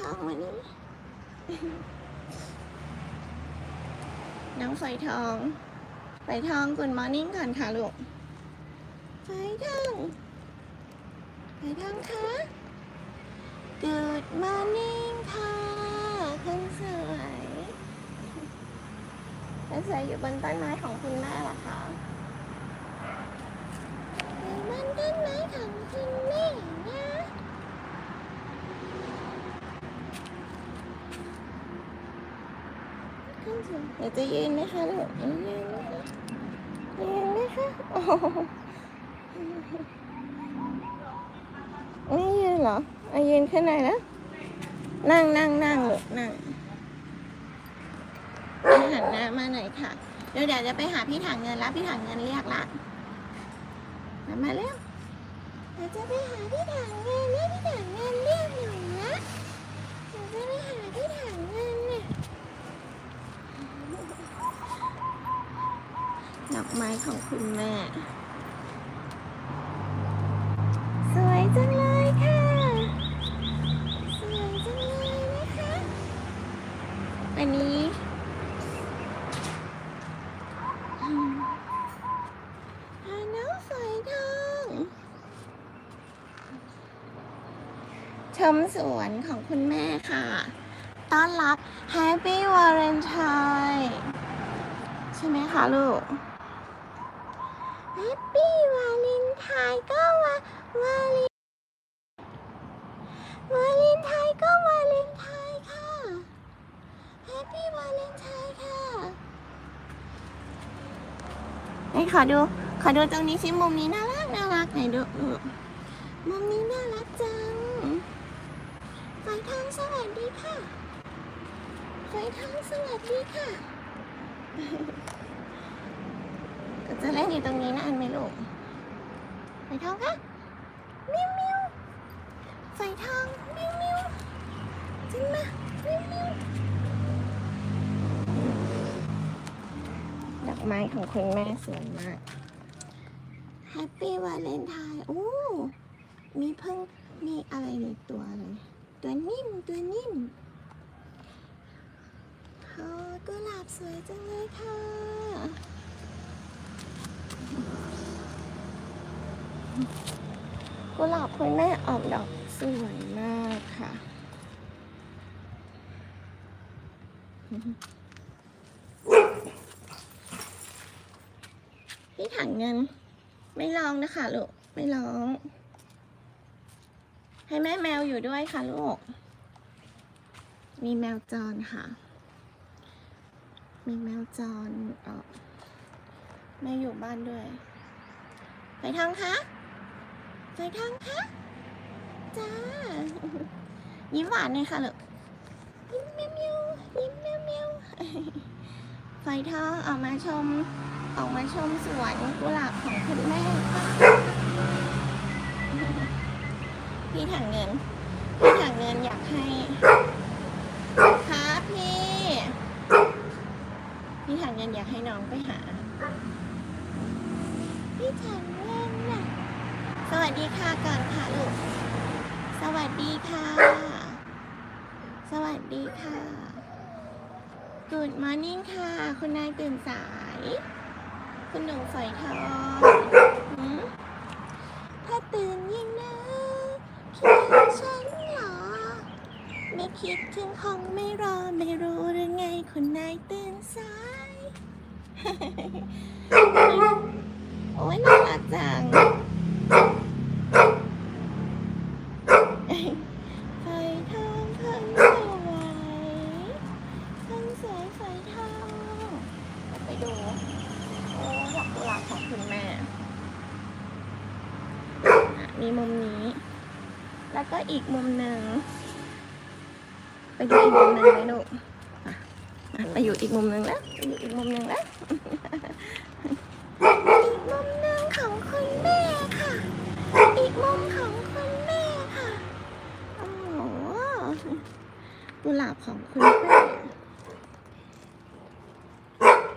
ทองวันนี้ น้องไฟทอง ไฟทองกุ o มอร์นิ่งก่อนค่ะลูก ไฟทอง ไฟทองคะ Good morning ค่ะคนสวยคนสวยอยู่บนต้นไม้ของคุณแม่เหรอคะอยู่บนต้นไม้ของคุณแม่นะคนสวย เดี๋ยวจะยืนไหมคะลูกยืนไหมคะยืนไหมคะโอ้โหไม่ยืนเหรอเอายืนขึ้นหน่อยนะ นั่งนั่งนั่งลูกนั่งหันหน้ามาหน่อยค่ะ เดี๋ยวเดี๋ยวจะไปหาพี่ถังเงินแล้วพี่ถังเงินเรียกละมามาเร็วเดี๋ยวจะไปหาพี่ถังเงินแล้วพี่ถังเงินเรียกหนูนะเดี๋ยวจะไปหาพี่ถังเงินน่ะ ดอกไม้ของคุณแม่ สวยจังเลยค่ะ สวยจังเลยนะคะอันนี้อืมหาน้องฝอยทองชมสวนของคุณแม่ค่ะ ต้อนรับ Happy Valentine ใช่ไหมคะลูก Happy Valentine ก็วาวาเลนวาเลนไทน์ก็วาเลนไทน์ค่ะแฮปปี้วาเลนไทน์ค่ะไหนขอดูขอดูตรงนี้สิมุมนี้น่ารักน่ารักไหนดูมุมนี้น่ารักจังไฟทองสวัสดีค่ะไฟทองสวัสดีค่ะ จะเล่นอยู่ตรงนี้นะอันไหมลูกไฟทองคะมิวมิวไฟทองมิวมิวจริงมามิวมิวดอกไม้ของคุณแม่สวยมากแฮปปี้วาเลนไทน์โอ้มีเพิ่งมีอะไรในตัวเลย ตัวนิ่มตัวนิ่มโอ้กุหลาบสวยจังเลยค่ะ กุหลาบคุณแม่ออกดอกสวยมากค่ะ พี่ถังเงิน ไม่ร้องนะคะลูก ไม่ร้อง ให้แม่แมวอยู่ด้วยค่ะลูก มีแมวจรค่ะ มีแมวจรเออแม่อยู่บ้านด้วย ไปทางคะ ไฟทองคะจ้า ยิ้มหวานเลยค่ะลูกยิ้มเมียวเมียวยิ้มเมียวเมียวไฟทองออกมาชม ออกมาชมสวนกุหลาบของคุณแม่พี่ถังเงินพี่ถังเงินอยากให้ครับพี่ พี่ถังเงินอยากให้น้องไปหา พี่ถังเงินน่ะ สวัส ดีค่ะก่อนค่ะลูก สวัสดีค่ะ สวัสดีค่ะ Good morning ค่ะ คุณนายตื่นสาย คุณหนูฝอยทองถ้าตื่นยิ่งนะคิดถึงฉันเหรอ ไม่คิดถึงคงไม่รอ ไม่รู้หรือไง คุณนายตื่นสาย โอ้ยน่ารักจัง ไฟทองเพิ่งสวยเพิ่งสวยไฟทองไปดู โอ้ดอกกุหลาบของคุณแม่อะ มีมุมนี้ แล้วก็อีกมุมหนึ่งไปดูอีกมุมหนึ่งไหมลูกไปอยู่อีกมุมหนึ่งแล้วไปอยู่อีกมุมหนึ่งแล้ว อีกมุมหนึ่งของคุณแม่ค่ะ อีกมุมของคุณแม่ค่ะ โอ้โหกุหลาบของคุณแม่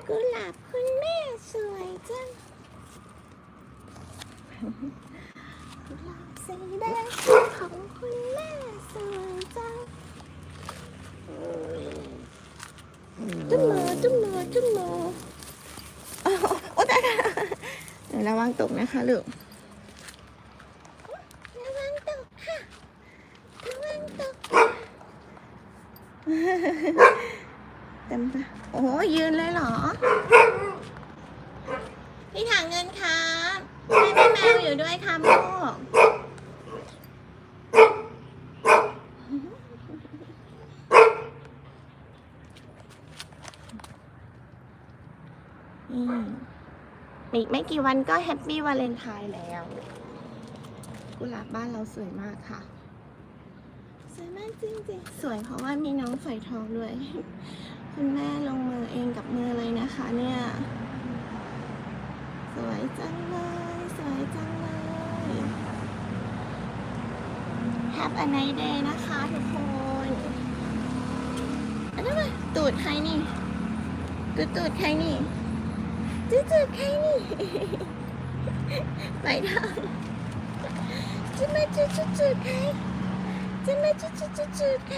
กุหลาบคุณแม่สวยจัง กุหลาบสีองคุณม่สวยจุ๊บมือจุ๊บมือมอโอ้ตายเดี๋ยระวังตกนะคะลูกระวังตกค่ะระวังตกเต็มปะโอ้ยืนเลยเหรอ พี่ถังเงินค่ะ บให้พี่แมวอยู่ด้วยครับลูกอืมอีกไม่กี่วันก็แฮปปี้วาเลนไทน์แล้ว กุหลาบบ้านเราสวยมากค่ะ สวยมากจริงๆ สวยเพราะว่ามีน้องฝอยทองด้วย คุณแม่ลงมือเองกับมือเลยนะคะเนี่ย สวยจังเลยส วยจังเลย Have a nice day นะคะทุกคนอันนั้นมาตูดใครนี่ตูดตูดใครนี่จืดจืดใครนี่ ไปทางจะมาจืดจืดจืดใครจะมาจืดจืดจืดจืดใคร